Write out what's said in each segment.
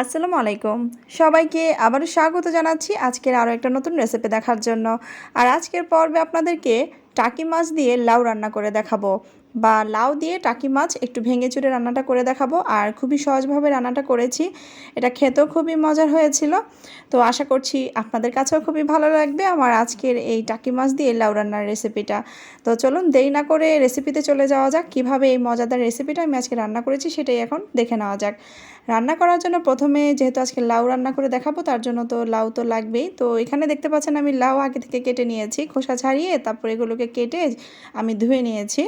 আসসালামু আলাইকুম। সবাইকে আবারও স্বাগত জানাচ্ছি আজকের আরও একটা নতুন রেসিপি দেখার জন্য। আর আজকের পর্বে আপনাদেরকে টাকি মাছ দিয়ে লাউ রান্না করে দেখাবো। বা লাউ দিয়ে টাকি মাছ একটু ভেঙে চুরে রান্নাটা করে দেখাবো। আর খুবই সহজভাবে রান্নাটা করেছি। এটা খেতেও খুবই মজার হয়েছিল। তো আশা করছি আপনাদের কাছেও খুবই ভালো লাগবে আমার আজকের এই টাকি মাছ দিয়ে লাউ রান্নার রেসিপিটা। তো চলুন দেরি না করে রেসিপিতে চলে যাওয়া যাক, কীভাবে এই মজাদার রেসিপিটা আমি আজকে রান্না করেছি সেটাই এখন দেখে নেওয়া যাক। রান্না করার জন্য প্রথমে যেহেতু আজকে লাউ রান্না করে দেখাবো, তার জন্য তো লাউ তো লাগবেই। তো এখানে দেখতে পাচ্ছেন আমি লাউ আগে থেকে কেটে নিয়েছি, খোসা ছাড়িয়ে তারপর এগুলোকে কেটে আমি ধুয়ে নিয়েছি।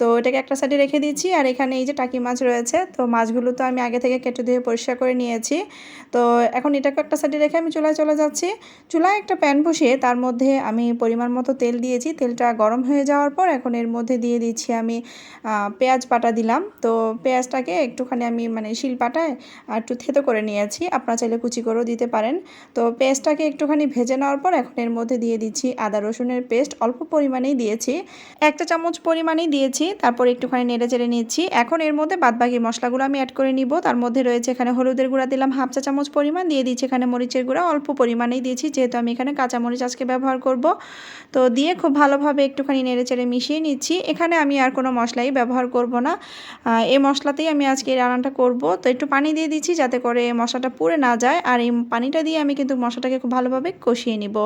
তো এটাকে একটা সাইডে রেখে দিয়েছি আর এখানে এই যে টাকি মাছ রয়েছে, তো মাছগুলো তো আমি আগে থেকে কেটে ধুয়ে পরিষ্কার করে নিয়েছি। তো এখন এটাকে একটা সাইডে রেখে আমি চুলায় চলে যাচ্ছি। চুলায় একটা প্যান বসিয়ে তার মধ্যে আমি পরিমাণ মতো তেল দিয়েছি। তেলটা গরম হয়ে যাওয়ার পর এখন এর মধ্যে দিয়ে দিচ্ছি আমি পেঁয়াজ পাটা দিলাম। তো পেঁয়াজটাকে একটুখানি আমি মানে শিল পাটায় একটু থেতো করে নিয়েছি। আপনারা চাইলে কুচি করেও দিতে পারেন। তো পেঁয়াজটাকে একটুখানি ভেজে নেওয়ার পর এখন এর মধ্যে দিয়ে দিচ্ছি আদা রসুনের পেস্ট। অল্প পরিমাণেই দিয়েছি। একটা চামচ পরিমাণেই দিয়েছি। তারপর একটুখানি নেড়ে চেড়ে নিচ্ছি। এখন এর মধ্যে বাদবাকি মশলাগুলো আমি অ্যাড করে নিব। তার মধ্যে রয়েছে এখানে হলুদের গুঁড়া দিলাম, হাফ চা চামচ পরিমাণ। দিয়ে দিচ্ছি এখানে মরিচের গুঁড়া, অল্প পরিমাণেই দিয়েছি, যেহেতু আমি এখানে কাঁচা মরিচ আজকে ব্যবহার করব। তো দিয়ে খুব ভালোভাবে একটুখানি নেড়ে চেড়ে মিশিয়ে নিচ্ছি। এখানে আমি আর কোনো মশলাই ব্যবহার করব না। এই মশলাতেই আমি আজকে এই রান্নাটা করব। তো একটু পানি দিয়ে দিচ্ছি যাতে করে মশলাটা পুড়ে না যায়। আর এই পানিটা দিয়ে আমি কিন্তু মশলাটাকে খুব ভালোভাবে কষিয়ে নিব।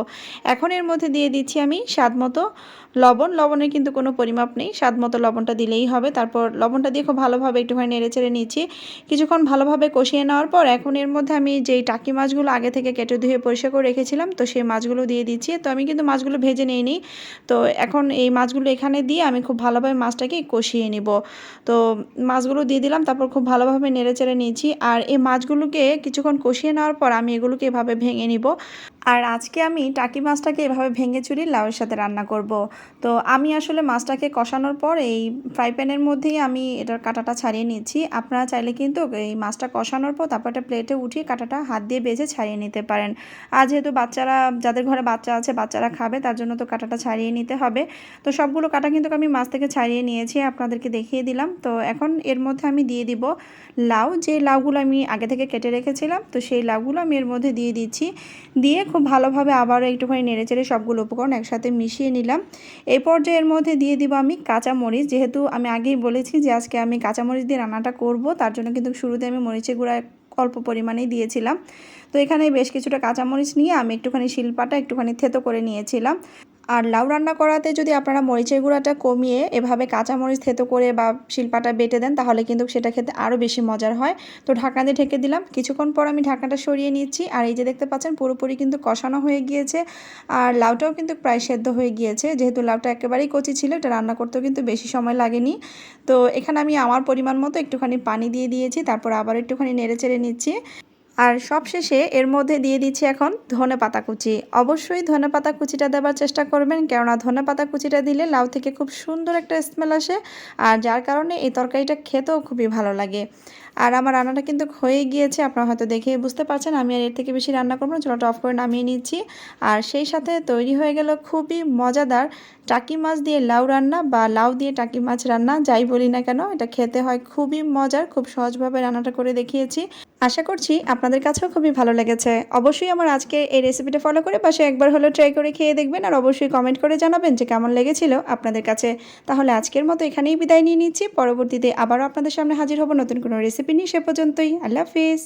এখন এর মধ্যে দিয়ে দিচ্ছি আমি স্বাদ মতো লবণ। লবণের কিন্তু কোনো পরিমাপ নেই। স্বাদ মতো লবণটা দিলেই হবে। তারপর লবণটা দিয়ে খুব ভালোভাবে একটুখানি নেড়ে চেড়ে নিচ্ছি। কিছুক্ষণ ভালোভাবে কষিয়ে নেওয়ার পর এখন এর মধ্যে আমি যেই টাকি মাছগুলো আগে থেকে কেটে ধুয়ে পরিষ্কার করে রেখেছিলাম, তো সেই মাছগুলো দিয়ে দিচ্ছি। তো আমি কিন্তু মাছগুলো ভেজে নিইনি। তো এখন এই মাছগুলো এখানে দিয়ে আমি খুব ভালোভাবে মাছটাকে কষিয়ে নিব। তো মাছগুলো দিয়ে দিলাম, তারপর খুব ভালোভাবে নেড়ে চেড়ে নিয়েছি আর এই মাছগুলোকে কিছুক্ষণ কষিয়ে নেওয়ার পর আমি এগুলোকে এভাবে ভেঙে নিব। আর আজকে আমি টাকি মাছটাকে এভাবে ভেঙে চুরি লাউয়ের সাথে রান্না করব। তো আমি আসলে মাছটাকে কষানোর পর এই ফ্রাই প্যানের মধ্যেই আমি এটার কাঁটাটা ছাড়িয়ে নিচ্ছি। আপনারা চাইলে কিন্তু এই মাছটা কষানোর পর তারপর একটা প্লেটে উঠিয়ে কাঁটাটা হাত দিয়ে বেজে ছাড়িয়ে নিতে পারেন। আর যেহেতু বাচ্চারা, যাদের ঘরে বাচ্চা আছে, বাচ্চারা খাবে, তার জন্য তো কাঁটাটা ছাড়িয়ে নিতে হবে। তো সবগুলো কাঁটা কিন্তু আমি মাছ থেকে ছাড়িয়ে নিয়েছি, আপনাদেরকে দেখিয়ে দিলাম। তো এখন এর মধ্যে আমি দিয়ে দিব লাউ। যে লাউগুলো আমি আগে থেকে কেটে রেখেছিলাম, তো সেই লাউগুলো আমি এর মধ্যে দিয়ে দিচ্ছি। দিয়ে খুব ভালোভাবে আবারও একটুখানি নেড়েচেড়ে সবগুলো উপকরণ একসাথে মিশিয়ে নিলাম। এই পর্যায়ের মধ্যে দিয়ে দিব আমি কাঁচা মরিচ যেহেতু আমি আগেই বলেছি যে আজকে আমি কাঁচামরিচ দিয়ে রান্নাটা করব, তার জন্য কিন্তু শুরুতে আমি মরিচের গুঁড়া অল্প পরিমাণেই দিয়েছিলাম। তো এখানে বেশ কিছুটা কাঁচামরিচ নিয়ে আমি একটুখানি শিলপাটা একটুখানি থেতো করে নিয়েছিলাম। আর লাউ রান্না করাতে যদি আপনারা মরিচের গুঁড়াটা কমিয়ে এভাবে কাঁচামরিচ থেতো করে বা শিল্পাটা বেটে দেন, তাহলে কিন্তু সেটা খেতে আরও বেশি মজার হয়। তো ঢাকনা দিয়ে ঢেকে দিলাম। কিছুক্ষণ পর আমি ঢাকনাটা সরিয়ে নিচ্ছি। আর এই যে দেখতে পাচ্ছেন, পুরোপুরি কিন্তু কষানো হয়ে গিয়েছে। আর লাউটাও কিন্তু প্রায় সেদ্ধ হয়ে গিয়েছে। যেহেতু লাউটা একেবারেই কচি ছিল, এটা রান্না করতেও কিন্তু বেশি সময় লাগেনি। তো এখানে আমি আমার পরিমাণ মতো একটুখানি পানি দিয়ে দিয়েছি। তারপর আবার একটুখানি নেড়ে চেড়ে নিচ্ছি। আর সবশেষে এর মধ্যে দিয়ে দিচ্ছি এখন ধনে পাতা কুচি। অবশ্যই ধনে পাতা কুচিটা দেওয়ার চেষ্টা করবেন, কেননা ধনে পাতা কুচিটা দিলে লাউ থেকে খুব সুন্দর একটা স্মেল আসে, আর যার কারণে এই তরকারিটা খেতেও খুবই ভালো লাগে। আর আমার রান্নাটা কিন্তু হয়ে গিয়েছে, আপনারা হয়তো দেখেই বুঝতে পারছেন, আমি আর এর থেকে বেশি রান্না করব না, চুলাটা অফ করে নামিয়ে নিচ্ছি। আর সেই সাথে তৈরি হয়ে গেল খুবই মজাদার টাকি মাছ দিয়ে লাউ রান্না বা লাউ দিয়ে টাকি মাছ রান্না, যাই বলি না কেন, এটা খেতে হয় খুবই মজার, খুব সহজভাবে রান্নাটা করে দেখিয়েছি। আশা করছি আপনাদের কাছেও খুবই ভালো লেগেছে। অবশ্যই আমার আজকে এই রেসিপিটা ফলো করে পাশে একবার হলো ট্রাই করে খেয়ে দেখবেন, আর অবশ্যই কমেন্ট করে জানাবেন যে কেমন লেগেছিল আপনাদের কাছে। তাহলে আজকের মতো এখানেই বিদায় নিয়ে নিচ্ছি, পরবর্তীতে আবারও আপনাদের সামনে হাজির হব নতুন কোনো রেসিপি নিয়ে সে পর্যন্তই আল্লাহ হাফিজ।